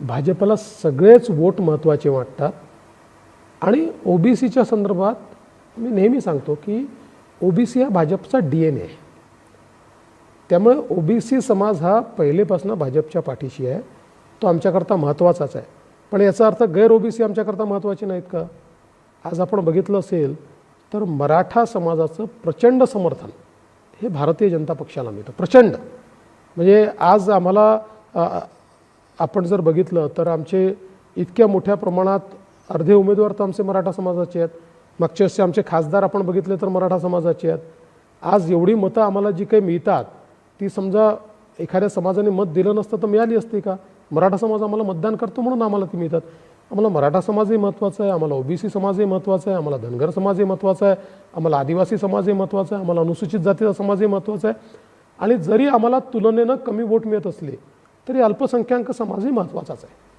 भाजपला सगळेच वोट महत्त्वाचे वाटतात. आणि ओ बी सीच्या संदर्भात मी नेहमी सांगतो की ओ बी सी हा भाजपचा डी एन ए आहे. त्यामुळे सी समाज हा पहिलेपासून भाजपच्या पाठीशी आहे. तो आमच्याकरता महत्त्वाचाच आहे. पण याचा अर्थ गैर ओ बी सी आमच्याकरता महत्त्वाचे नाहीत का? आज आपण बघितलं असेल तर मराठा समाजाचं प्रचंड समर्थन हे भारतीय जनता पक्षाला मिळतं. प्रचंड. म्हणजे आज आम्हाला आपण जर बघितलं तर आमचे इतक्या मोठ्या प्रमाणात अर्धे उमेदवार तर आमचे मराठा समाजाचे आहेत. मागच्या वर्षी आमचे खासदार आपण बघितले तर मराठा समाजाचे आहेत. आज एवढी मतं आम्हाला जी काही मिळतात ती समजा एखाद्या समाजाने मत दिलं नसतं तर मिळाली असती का? मराठा समाज आम्हाला मतदान करतो म्हणून आम्हाला ती मिळतात. आम्हाला मराठा समाजही महत्त्वाचा आहे आम्हाला ओबीसी समाजही महत्त्वाचा आहे आम्हाला धनगर समाजही महत्त्वाचा आहे आम्हाला आदिवासी समाजही महत्त्वाचा आहे आम्हाला अनुसूचित जातीचा समाजही महत्त्वाचा आहे. आणि जरी आम्हाला तुलनेनं कमी वोट मिळत असले तरी अल्पसंख्याक समाजही महत्त्वाचाच आहे.